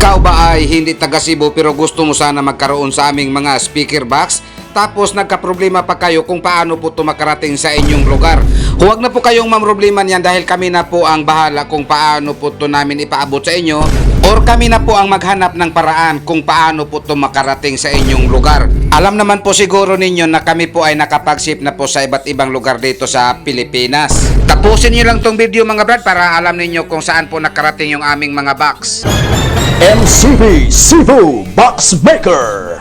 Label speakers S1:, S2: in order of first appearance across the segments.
S1: Ikaw ba ay hindi taga Cebu pero gusto mo sana magkaroon sa aming mga speaker box? Tapos nagka-problema pa kayo kung paano po ito makarating sa inyong lugar. Huwag na po kayong mamroblema niyan dahil kami na po ang bahala kung paano po ito namin ipaabot sa inyo or kami na po ang maghanap ng paraan kung paano po ito makarating sa inyong lugar. Alam naman po siguro ninyo na kami po ay nakapag-ship na po sa iba't ibang lugar dito sa Pilipinas. Tapusin niyo lang tong video mga brad para alam ninyo kung saan po nakarating yung aming mga box.
S2: MCB Cebu Box Maker.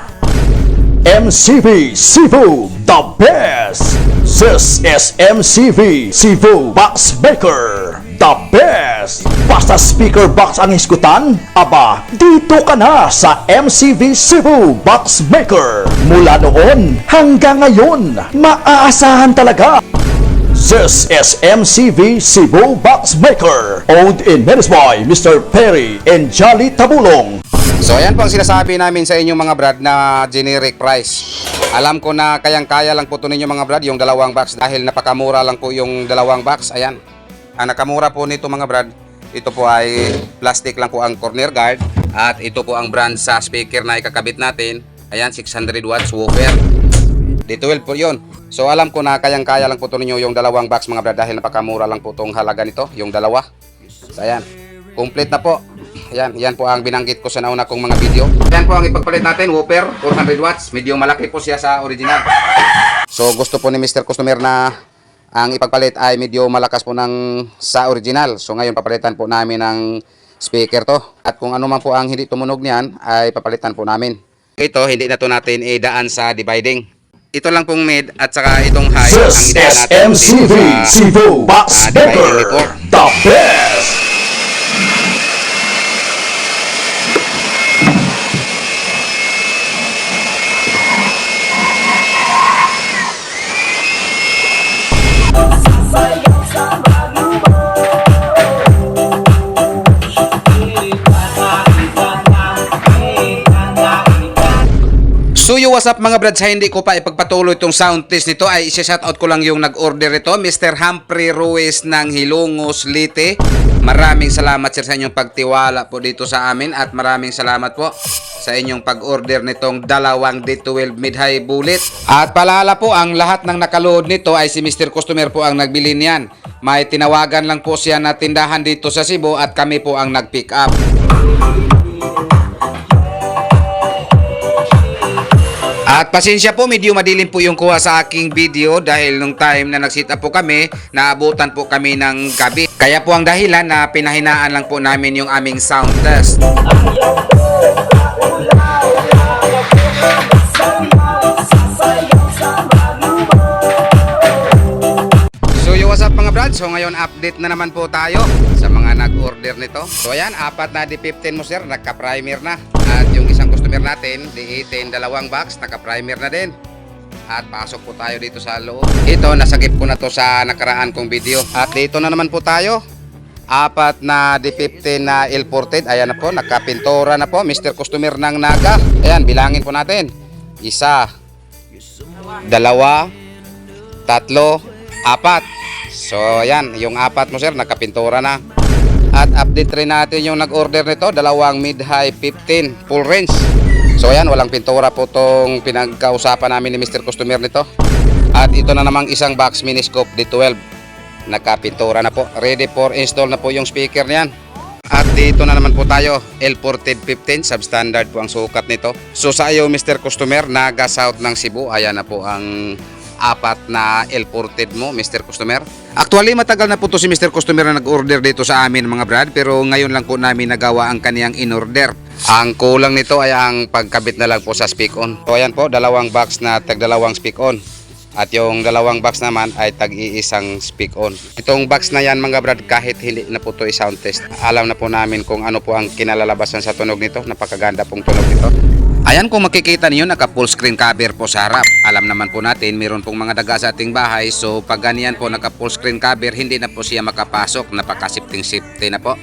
S2: MCB Cebu the best. This is MCB Cebu Box Maker. The best! Basta speaker box ang iskutan? Aba, dito ka na sa MCV Cebu Box Maker. Mula noon hanggang ngayon, maaasahan talaga. This is MCV Cebu Box Maker, owned in by Mr. Perry and Jolly Tabulong.
S1: So ayan po ang sinasabi namin sa inyo mga brad na generic price. Alam ko na kayang-kaya lang po ito ninyo mga brad yung dalawang box dahil napakamura lang po yung dalawang box. Ayan. Ang nakamura po nito mga brad, ito po ay plastic lang po ang corner guard at ito po ang brand sa speaker na ikakabit natin. Ayan, 600 watts woofer. D12 po yun. So alam ko na kayang-kaya lang po ito ninyo yung dalawang box mga brad dahil napakamura lang po itong halaga nito, yung dalawa. So ayan, complete na po. Ayan, yan po ang binanggit ko sa nauna kong mga video. Yan po ang ipagpalit natin, whooper, 400 watts. Medyo malaki po siya sa original. So gusto po ni Mr. Customer na ang ipagpalit ay medyo malakas po ng sa original. So ngayon papalitan po namin ng speaker to. At kung ano man po ang hindi tumunog niyan ay papalitan po namin. Ito, hindi na to natin idaan sa dividing. Ito lang pong mid at saka itong high ang idaan natin
S2: MCV
S1: dito sa-
S2: Cebu Box
S1: report.
S2: the best!
S1: What's up mga brad? Sa hindi ko pa ipagpatuloy itong sound test nito ay isa-shoutout ko lang yung nag-order ito. Mr. Humphrey Ruiz ng Hilongos, Lite. Maraming salamat sir sa inyong pagtiwala po dito sa amin at maraming salamat po sa inyong pag-order nitong dalawang D12 mid-high bullet. At palala po, ang lahat ng nakaload nito ay si Mr. Customer po ang nagbili niyan. May tinawagan lang po siya na tindahan dito sa Cebu at kami po ang nag-pick up. At pasensya po, medyo madilim po yung kuha sa aking video dahil nung time na nag-sit up po kami, naabutan po kami ng gabi. Kaya po ang dahilan na pinahinaan lang po namin yung aming sound test. So ngayon update na naman po tayo sa mga nag-order nito. So ayan, apat na D15 mo sir, nagka-primer na. At yung isang customer natin, D18 dalawang box, naka-primer na din. At pasok po tayo dito sa loob. Ito, nasagip ko na to sa nakaraan kong video. At dito na naman po tayo. Apat na D15 na L-ported. Ayan na po, nakapintura na po. Mr. Customer ng Naga. Ayan, bilangin po natin. Isa, dalawa, tatlo, apat. So, ayan, yung apat mo sir, nakapintura na. At update rin natin yung nag-order nito, dalawang mid-high 15, full range. So, ayan, walang pintura po tong pinagkausapan namin ni Mr. Customer nito. At ito na namang isang box miniscope D12. Nakapintura na po. Ready for install na po yung speaker niyan. At dito na naman po tayo, L-ported 15, substandard po ang sukat nito. So sa iyo Mr. Customer, naga south ng Cebu, ayan na po ang apat na L-ported mo, Mr. Customer. Actually, matagal na po to si Mr. Customer na nag-order dito sa amin mga brad, pero ngayon lang po namin nagawa ang kaniyang in-order. Ang kulang nito ay ang pagkabit na lang po sa speak-on. So ayan po, dalawang box na tag dalawang speak-on. At yung dalawang box naman ay tag-iisang speak-on. Itong box na yan mga brad, kahit hindi na po to i-sound test, alam na po namin kung ano po ang kinalalabasan sa tunog nito. Napakaganda pong tunog nito. Ayan kung makikita niyo naka full screen cover po sa harap. Alam naman po natin meron pong mga daga sa ating bahay so pag ganyan po naka full screen cover hindi na po siya makapasok napaka safety safety na po.